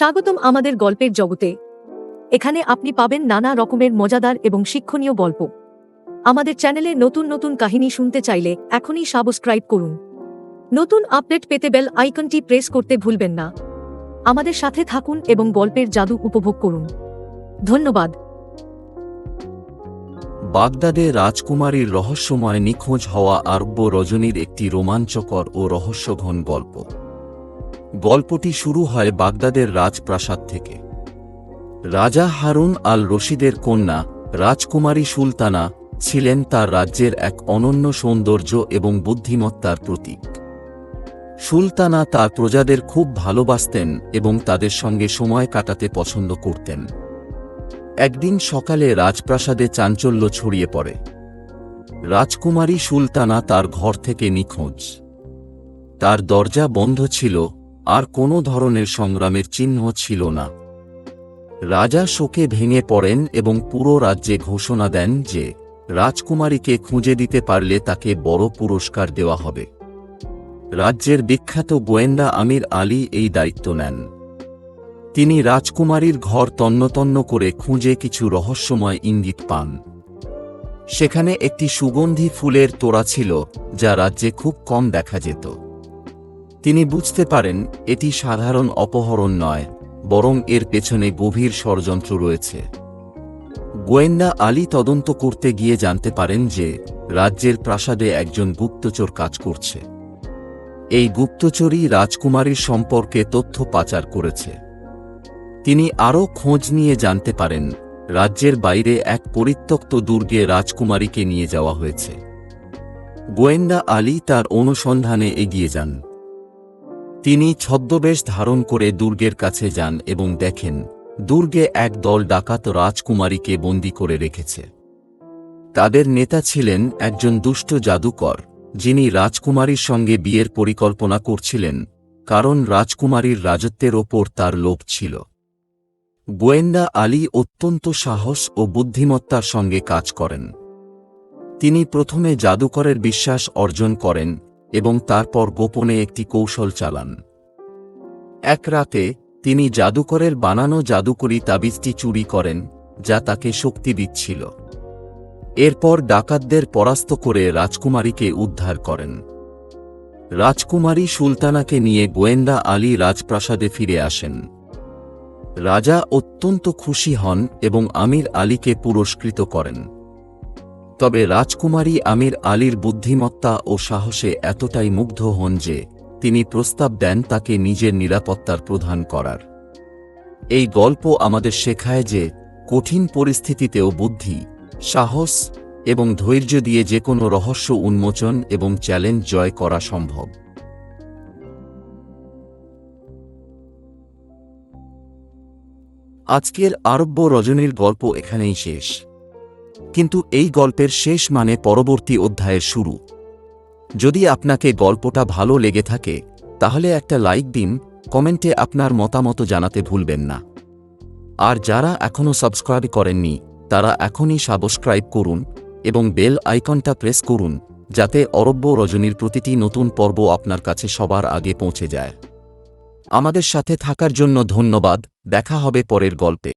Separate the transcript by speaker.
Speaker 1: স্বাগতম আমাদের গল্পের জগতে। এখানে আপনি পাবেন নানা রকমের মজাদার এবং শিক্ষণীয় গল্প। আমাদের চ্যানেলে নতুন নতুন কাহিনী শুনতে চাইলে এখনই সাবস্ক্রাইব করুন। নতুন আপডেট পেতে বেল আইকনটি প্রেস করতে ভুলবেন না। আমাদের সাথে থাকুন এবং গল্পের জাদু উপভোগ করুন। ধন্যবাদ।
Speaker 2: বাগদাদে রাজকুমারীর রহস্যময় নিখোঁজ হওয়া আরব্য রজনীর একটি রোমাঞ্চকর ও রহস্যঘন গল্প। গল্পটি শুরু হয় বাগদাদের রাজপ্রাসাদ থেকে। রাজা হারুন আল রশিদের কন্যা, রাজকুমারী সুলতানা, ছিলেন তার রাজ্যের এক অনন্য সৌন্দর্য এবং বুদ্ধিমত্তার প্রতীক। সুলতানা তার প্রজাদের খুব ভালোবাসতেন এবং তাদের সঙ্গে সময় কাটাতে পছন্দ করতেন। একদিন সকালে রাজপ্রাসাদে চাঞ্চল্য ছড়িয়ে পড়ে। রাজকুমারী সুলতানা তার ঘর থেকে নিখোঁজ। তার দরজা বন্ধ ছিল আর কোনো ধরনের সংগ্রামের চিহ্ন ছিল না। রাজা শোকে ভেঙে পড়েন এবং পুরো রাজ্যে ঘোষণা দেন যে, রাজকুমারীকে খুঁজে দিতে পারলে তাকে বড় পুরস্কার দেওয়া হবে। রাজ্যের বিখ্যাত গোয়েন্দা আমির আলী এই দায়িত্ব নেন। তিনি রাজকুমারীর ঘর তন্নতন্ন করে খুঁজে কিছু রহস্যময় ইঙ্গিত পান। সেখানে একটি সুগন্ধি ফুলের তোড়া ছিল, যা রাজ্যে খুব কম দেখা যেত। তিনি বুঝতে পারেন, এটি সাধারণ অপহরণ নয়, বরং এর পেছনে গভীর ষড়যন্ত্র রয়েছে। গোয়েন্দা আলী তদন্ত করতে গিয়ে জানতে পারেন যে, রাজ্যের প্রাসাদে একজন গুপ্তচর কাজ করছে। এই গুপ্তচরই রাজকুমারীর সম্পর্কে তথ্য পাচার করেছে। তিনি আরও খোঁজ নিয়ে জানতে পারেন, রাজ্যের বাইরে এক পরিত্যক্ত দুর্গে রাজকুমারীকে নিয়ে যাওয়া হয়েছে। গোয়েন্দা আলী তার অনুসন্ধানে এগিয়ে যান। তিনি ছদ্মবেশ ধারণ করে দুর্গের কাছে যান এবং দেখেন, দুর্গে এক দল ডাকাত রাজকুমারীকে বন্দী করে রেখেছে। তাদের নেতা ছিলেন একজন দুষ্ট জাদুকর, যিনি রাজকুমারীর সঙ্গে বিয়ের পরিকল্পনা করছিলেন, কারণ রাজকুমারীর রাজত্বের ওপর তার লোভ ছিল। গোয়েন্দা আলী অত্যন্ত সাহস ও বুদ্ধিমত্তার সঙ্গে কাজ করেন। তিনি প্রথমে জাদুকরের বিশ্বাস অর্জন করেন এবং তারপর গোপনে একটি কৌশল চালান। এক রাতে, তিনি জাদুকরের বানানো জাদুকরি তাবিজটি চুরি করেন, যা তাকে শক্তি দিচ্ছিল। এরপর ডাকাতদের পরাস্ত করে রাজকুমারীকে উদ্ধার করেন। রাজকুমারী সুলতানাকে নিয়ে গোয়েন্দা আলী রাজপ্রাসাদে ফিরে আসেন। রাজা অত্যন্ত খুশি হন এবং আমির আলীকে পুরস্কৃত করেন। তবে রাজকুমারী আমির আলীর বুদ্ধিমত্তা ও সাহসে এতটাই মুগ্ধ হন যে তিনি প্রস্তাব দেন তাকে নিজের নিরাপত্তার প্রধান করার। এই গল্প আমাদের শেখায় যে কঠিন পরিস্থিতিতেও বুদ্ধি, সাহস এবং ধৈর্য দিয়ে যে কোনো রহস্য উন্মোচন এবং চ্যালেঞ্জ জয় করা সম্ভব। আজকের আরব্য রজনীর গল্প এখানেই শেষ। কিন্তু এই গল্পের শেষ মানে পরবর্তী অধ্যায়ের শুরু। যদি আপনাকে গল্পটা ভালো লেগে থাকে, তাহলে একটা লাইক দিন, কমেন্টে আপনার মতামত জানাতে ভুলবেন না। আর যারা এখনও সাবস্ক্রাইব করেননি, তারা এখনই সাবস্ক্রাইব করুন এবং বেল আইকনটা প্রেস করুন, যাতে অরব্য রজনীর প্রতিটি নতুন পর্ব আপনার কাছে সবার আগে পৌঁছে যায়। আমাদের সাথে থাকার জন্য ধন্যবাদ, দেখা হবে পরের গল্পে।